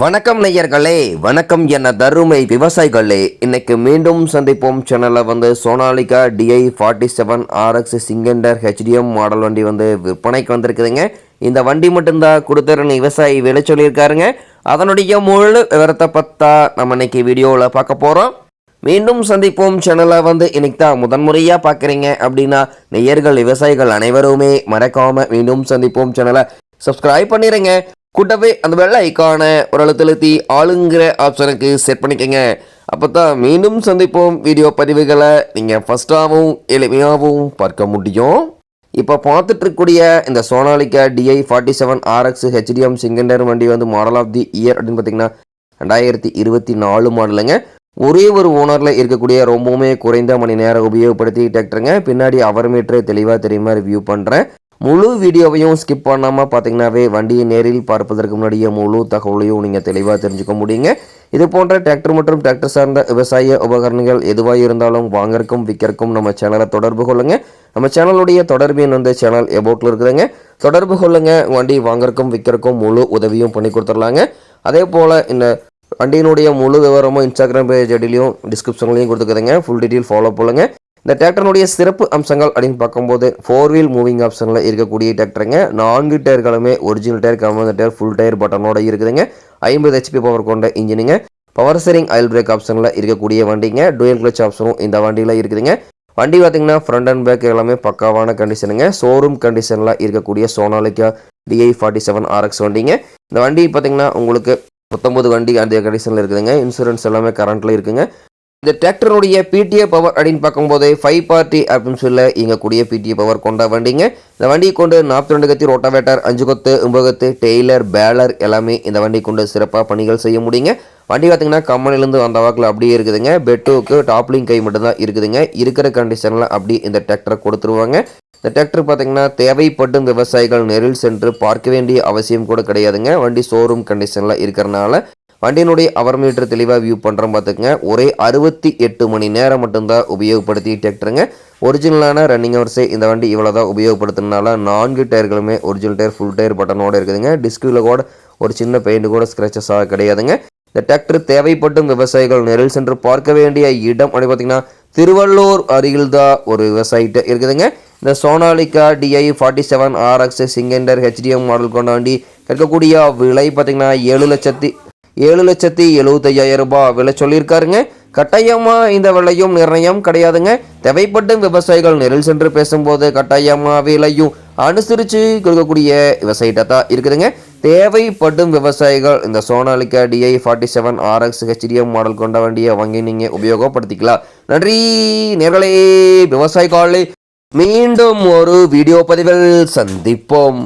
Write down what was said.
வணக்கம் நேயர்களே வணக்கம் என தருமை விவசாயிகளே. இன்னைக்கு மீண்டும் சந்திப்போம். சேனலில் வந்து Sonalika DI forty seven RX Sikander HDTM model வண்டி வந்து விற்பனைக்கு வந்திருக்குதுங்க. இந்த வண்டி மட்டும்தான் கொடுத்துருன்னு விவசாயி விலை சொல்லியிருக்காருங்க. அதனுடைய முழு விவரத்தை பார்த்தா நம்ம இன்னைக்கு வீடியோவில் பார்க்க போகிறோம் மீண்டும் சந்திப்போம். சேனலை வந்து இன்னைக்கு தான் முதன்முறையாக பார்க்குறீங்க அப்படின்னா நெய்யர்கள் விவசாயிகள் அனைவருமே மறக்காமல் மீண்டும் சந்திப்போம். சேனலை சப்ஸ்கிரைப் பண்ணிடுங்க கூட்டவே அந்த வெள்ளை ஐக்கான ஒரு அழுத்தழுத்தி ஆளுங்கிற ஆப்ஷனுக்கு செட் பண்ணிக்கங்க. அப்போ தான் மீண்டும் சந்திப்போம். வீடியோ பதிவுகளை நீங்கள் ஃபஸ்ட்டாகவும் எளிமையாகவும் பார்க்க முடியும். இப்போ பார்த்துட்டு இருக்கக்கூடிய இந்த Sonalika DI forty seven RX HDTM Sikander வண்டி வந்து மாடல் ஆஃப் தி இயர் அப்படின்னு பார்த்தீங்கன்னா ரெண்டாயிரத்தி இருபத்தி நாலு மாடலுங்க ஒரே ஒரு ஓனரில் இருக்கக்கூடிய ரொம்பவுமே குறைந்த மணி நேரம் உபயோகப்படுத்தி டேக்டருங்க பின்னாடி அவர் மீட்டர் தெளிவாக தெரியுமா ரிவ்யூ பண்ணுறேன் முழு வீடியோவையும் ஸ்கிப் பண்ணாமல் பார்த்தீங்கன்னாவே வண்டியை நேரில் பார்ப்பதற்கு முன்னாடியே முழு தகவலையும் நீங்கள் தெளிவாக தெரிஞ்சுக்க முடியுங்க. இது போன்ற டிராக்டர் மற்றும் டிராக்டர் சார்ந்த விவசாய உபகரணங்கள் எதுவாக இருந்தாலும் வாங்கறக்கும் விற்கிறக்கும் நம்ம சேனலை தொடர்பு கொள்ளுங்கள் நம்ம சேனலுடைய தொடர்பு எண் வந்து சேனல் எபோட்டில் இருக்குதுங்க. தொடர்பு கொள்ளுங்க. வண்டி வாங்கறக்கும் விற்கிறக்கும் முழு உதவியும் பண்ணி கொடுத்துடலாங்க. அதே போல் இந்த வண்டியினுடைய முழு விவரமும் இன்ஸ்டாகிராம் பேஜ் ஐடிலையும் டிஸ்கிரிப்ஷன்லையும் கொடுத்துக்குதுங்க. ஃபுல் டீட்டெயில் ஃபாலோ பண்ணுங்கள் இந்த டிராக்டருடைய சிறப்பு அம்சங்கள் அப்படின்னு பார்க்கும்போது ஃபோர் வீல் மூவிங் ஆப்ஷனில் இருக்கக்கூடிய டிராக்டருங்க. நான்கு டயர்களுமே original tyre government tyre full tyre பட்டனோட இருக்குதுங்க. ஐம்பது ஹெச்பி பவர் கொண்ட இன்ஜினுங்க பவர் ஸ்டீரிங் ஆயில் பிரேக் ஆப்ஷனில் இருக்கக்கூடிய வண்டிங்க. டூயல் கிளச் ஆப்ஷனும் இந்த வண்டியில் இருக்குதுங்க. வண்டி பார்த்தீங்கன்னா ஃப்ரண்ட் அண்ட் பேக் எல்லாமே பக்காவான கண்டிஷனுங்க ஷோரூம் கண்டிஷனில் இருக்கக்கூடிய Sonalika DI forty seven RX வண்டிங்க. இந்த வண்டி பார்த்தீங்கன்னா உங்களுக்கு பத்தொம்பது வண்டி அந்த கண்டிஷனில் இருக்குதுங்க. இன்சூரன்ஸ் எல்லாமே கரண்ட்டில் இருக்குங்க. இந்த டிராக்டருடைய பிடிஏ பவர் அப்படின்னு பார்க்கும்போது ஃபைவ் பார்ட்டி அப்படின்னு சொல்ல இயங்கக்கூடிய பிடிஏ பவர் கொண்ட வண்டிங்க. இந்த வண்டியை கொண்டு நாற்பத்தி ரெண்டு கத்தி ரோட்டாவேட்டர் அஞ்சு கொத்து ஒம்பகத்து டெய்லர் பேலர் எல்லாமே இந்த வண்டி கொண்டு சிறப்பாக பணிகள் செய்ய முடியுங்க. வண்டி பார்த்தீங்கன்னா கம்பெனிலேருந்து வந்த வாக்கில் அப்படியே இருக்குதுங்க. பெட்டுக்கு டாப்லிங் கை மட்டும்தான் இருக்குதுங்க. இருக்கிற கண்டிஷனில் அப்படி இந்த டிராக்டரை கொடுத்துருவாங்க. இந்த டிராக்டர் பார்த்தீங்கன்னா தேவைப்படும் விவசாயிகள் நெரில் சென்று பார்க்க வேண்டிய அவசியம் கூட கிடையாதுங்க. வண்டி ஷோரூம் கண்டிஷனில் இருக்கிறனால வண்டியினுடைய அவர் மீட்டர் தெளிவாக வியூ பண்ணுறோம் பார்த்துக்கங்க. ஒரே அறுபத்தி எட்டு மணி நேரம் மட்டும்தான் உபயோகப்படுத்தி டிராக்டருங்க ஒரிஜினலான ரன்னிங் ஹவர்ஸே இந்த வண்டி இவ்வளோ தான் உபயோகப்படுத்தினால நான்கு டயர்களுமே ஒரிஜினல் டயர் ஃபுல் டயர் பட்டனோட இருக்குதுங்க. டிஸ்கில் கூட ஒரு சின்ன பெயிண்ட் கூட ஸ்க்ராச்சஸ் ஆக கிடையாதுங்க. இந்த டிராக்டர் தேவைப்பட்டும் விவசாயிகள் நெரில் சென்று பார்க்க வேண்டிய இடம் அப்படி பார்த்தீங்கன்னா திருவள்ளூர் அருகில் தான் ஒரு விவசாயிட்ட இருக்குதுங்க. இந்த Sonalika DI forty seven RX Sikander HDTM model கொண்டாண்டி வண்டி விலை பார்த்தீங்கன்னா ஏழு லட்சத்தி ஏழு லட்சத்தி எழுபத்தையாயிரம் ரூபாய் விலை சொல்லியிருக்காருங்க. கட்டாயமாக இந்த விலையும் நிர்ணயம் கிடையாதுங்க. தேவைப்படும் விவசாயிகள் நெரில் சென்று பேசும்போது கட்டாயமாக விலையும் அனுசரித்து கொடுக்கக்கூடிய விவசாயிட்ட தான் இருக்குதுங்க. தேவைப்படும் விவசாயிகள் இந்த Sonalika DI forty seven RX HDTM model கொண்ட வண்டியை வாங்கி நீங்கள் உபயோகப்படுத்திக்கலாம். நன்றி நேர்களே விவசாயிகளே. மீண்டும் ஒரு வீடியோ பதிவில் சந்திப்போம்.